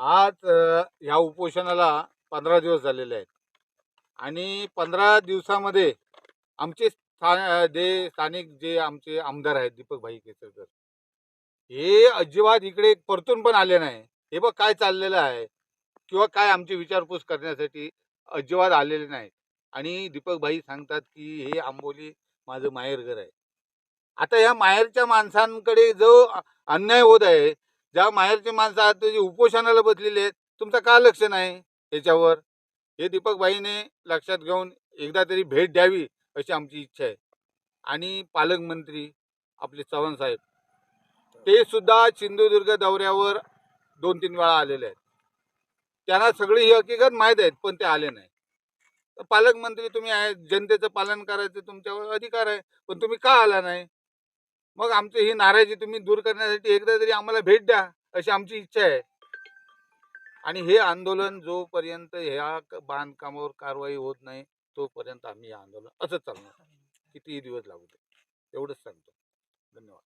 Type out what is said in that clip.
आज ह्या उपोषणाला पंधरा दिवस झालेले आहेत. आणि पंधरा दिवसामध्ये आमचे स्थान जे स्थानिक जे आमचे आमदार आहेत दीपक भाई केसरकर हे अजिबात इकडे परतून पण आले नाही. हे बघ काय चाललेलं आहे किंवा काय आमची विचारपूस करण्यासाठी अजिबात आलेले नाही. आणि दीपक भाई सांगतात की हे आंबोली माझं माहेरघर आहे. आता या माहेरच्या माणसांकडे जो अन्याय होत आहे ज्या माहेरचे माणसं आहेत ते जे उपोषणाला बसलेले आहेत तुमचं का लक्ष नाही याच्यावर? हे दीपकबाईने लक्षात घेऊन एकदा तरी भेट द्यावी अशी आमची इच्छा आहे. आणि पालकमंत्री आपले चव्हाण साहेब ते सुद्धा सिंधुदुर्ग दौऱ्यावर दोन तीन वेळा आलेले आहेत. त्यांना सगळी ही हकीकत माहीत आहेत पण ते आले नाही. तर पालकमंत्री तुम्ही आहे जनतेचं पालन करायचं तुमच्यावर अधिकार आहे पण तुम्ही का आला नाही? मग आमची ही नाराजी तुम्ही दूर करण्यासाठी एकदा तरी आम्हाला भेट द्या अशी आमची इच्छा आहे. आणि हे आंदोलन जोपर्यंत ह्या बांधकामावर कारवाई होत नाही तोपर्यंत आम्ही हे आंदोलन असंच चालणार. कितीही दिवस लागू दे एवढंच सांगतो. धन्यवाद.